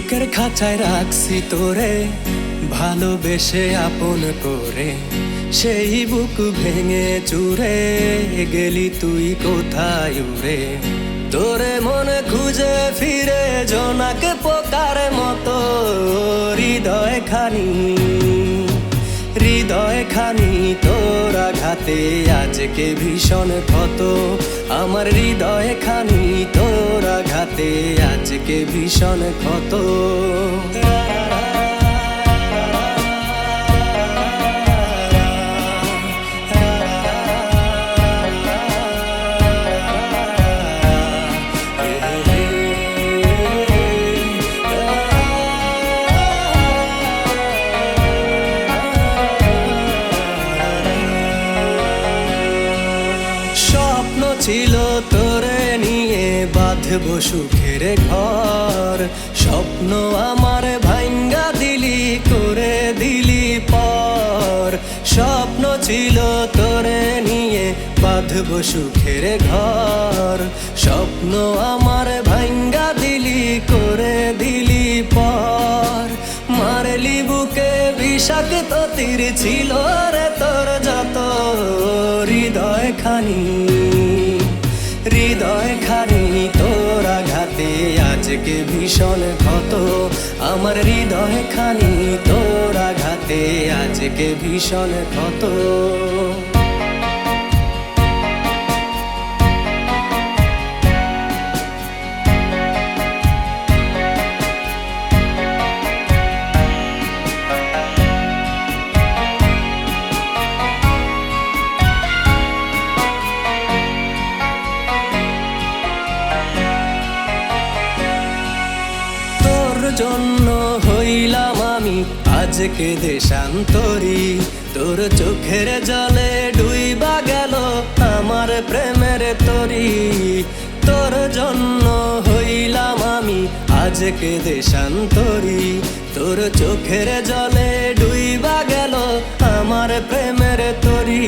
খাঁচায় রাখছি তোরে, ভালোবেসে আপন করে। সেই বুক ভেঙে চুরে, গেলি তুই কোথায় উড়ে? তোরে মনে খুঁজে ফিরে, জোনাকে পোকার মতো, হৃদয় খানি। হৃদয় খানি তোর আঘাতে, আজকে ভীষণ ক্ষত। আমার হৃদয় খানি তোর আঘাতে আজকে ভীষণ ক্ষত। ছিল তোরে নিয়ে। বাঁধব সুখের ঘর। স্বপ্ন আমার ভাঙ্গা দিলি, করে দিলি পর। স্বপ্ন ছিল তোরে নিয়ে বাঁধব সুখের ঘর। স্বপ্ন আমার ভাঙ্গা দিলি, করে দিলি পর। মারলি বুকে বিষাক্ত তীর ছিল রে তোর যত। হৃদয় খানি হৃদয় আজকে ভীষণ ক্ষত। আমার হৃদয় খানি তোর আঘাতে আজকে ভীষণ ক্ষত। জন্য হইলাম আমি আজকে দেশান্তরি। তোর চোখের জলে ডুইবা গেল আমার প্রেমের তরি। তোর জন্য হইলাম আমি আজকে দেশান্তরি। তোর চোখের জলে ডুইবা গেল আমার প্রেমের তরি।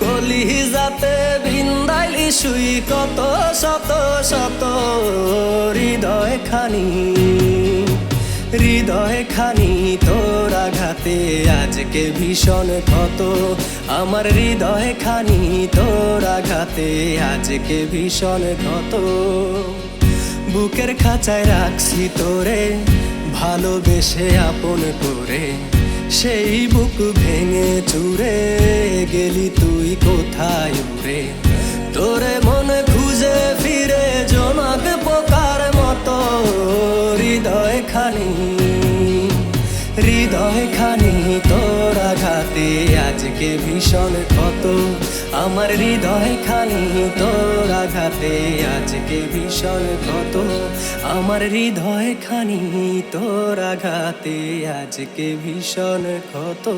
কলি যাতে বৃন্দাইলি শুই কত শত শত হৃদয় খানি। হৃদয় খানি তোর আঘাতে, আজকে ভীষণ ক্ষত। আমার হৃদয় খানি তোর আঘাতে, আজকে ভীষণ ক্ষত। বুকের খাঁচায় রাখছি তোরে, ভালোবেসে আপন করে। সেই বুক ভেঙে চুরে গেলি তুই কোথায় উড়ে? তোরে মনে খুঁজে ফিরে হৃদয় খানি, তোর আঘাতে আজকে ভীষণ ক্ষত। আমার হৃদয় খানি, তোর আঘাতে আজকে ভীষণ ক্ষত। আমার হৃদয় খানি, তোর আঘাতে আজকে ভীষণ ক্ষত।